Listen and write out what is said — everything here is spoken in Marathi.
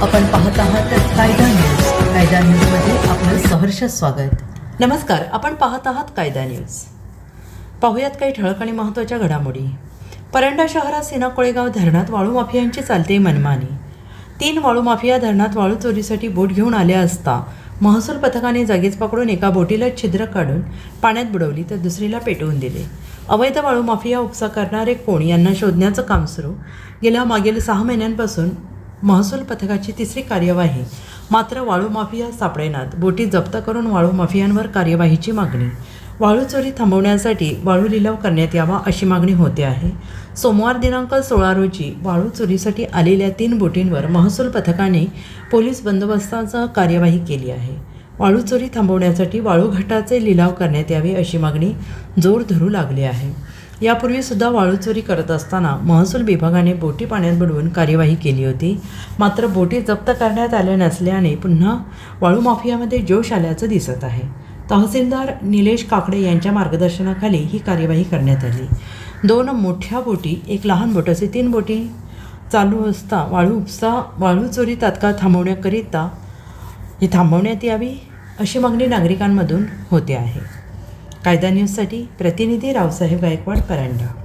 आपण पाहत आहात कायदा न्यूज. कायदा न्यूजमध्ये आपलं सहर्ष स्वागत. नमस्कार आपण पाहत आहात कायदा न्यूज. पाहुयात काही ठळक आणि महत्त्वाच्या घडामोडी. परंडा शहरात सेना कोळेगाव धरणात वाळू माफियांची चालते मनमानी. तीन वाळू माफिया धरणात वाळू चोरीसाठी बोट घेऊन आल्या असता महसूल पथकाने जागीच पकडून एका बोटीला छिद्र काढून पाण्यात बुडवली तर दुसरीला पेटवून दिले. अवैध वाळू माफिया उपसा करणारे कोण यांना शोधण्याचं काम सुरू? गेल्या मागील सहा महिन्यांपासून महसूल पथकाची तिसरी कार्यवाही. मात्र वाळू माफिया सापडेनात. बोटी जप्त करून वाळू माफियांवर कार्यवाहीची मागणी. वाळू चोरी थांबवण्यासाठी वाळू लिलाव करण्यात यावा अशी मागणी होते आहे. सोमवार दिनांक सोळा रोजी वाळू चोरीसाठी आलेल्या तीन बोटींवर महसूल पथकाने पोलीस बंदोबस्ताचा कार्यवाही केली आहे. वाळू चोरी थांबवण्यासाठी वाळू घाटाचे लिलाव करण्यात यावे अशी मागणी जोर धरू लागली आहे. यापूर्वी सुद्धा वाळू चोरी करत असताना महसूल विभागाने बोटी पाण्यात बुडवून कार्यवाही केली होती. मात्र बोटी जप्त करण्यात आल्या नसल्याने पुन्हा वाळू माफियामध्ये जोश आल्याचं दिसत आहे. तहसीलदार निलेश काकडे यांच्या मार्गदर्शनाखाली ही कार्यवाही करण्यात आली. दोन मोठ्या बोटी एक लहान बोट असे तीन बोटी चालू असता वाळू उपसा वाळू चोरी तात्काळ थांबवण्याकरिता ही थांबवण्यात यावी अशी मागणी नागरिकांमधून होते आहे. कायदा न्यूजसाठी प्रतिनिधी रावसाहेब गायकवाड परांडा.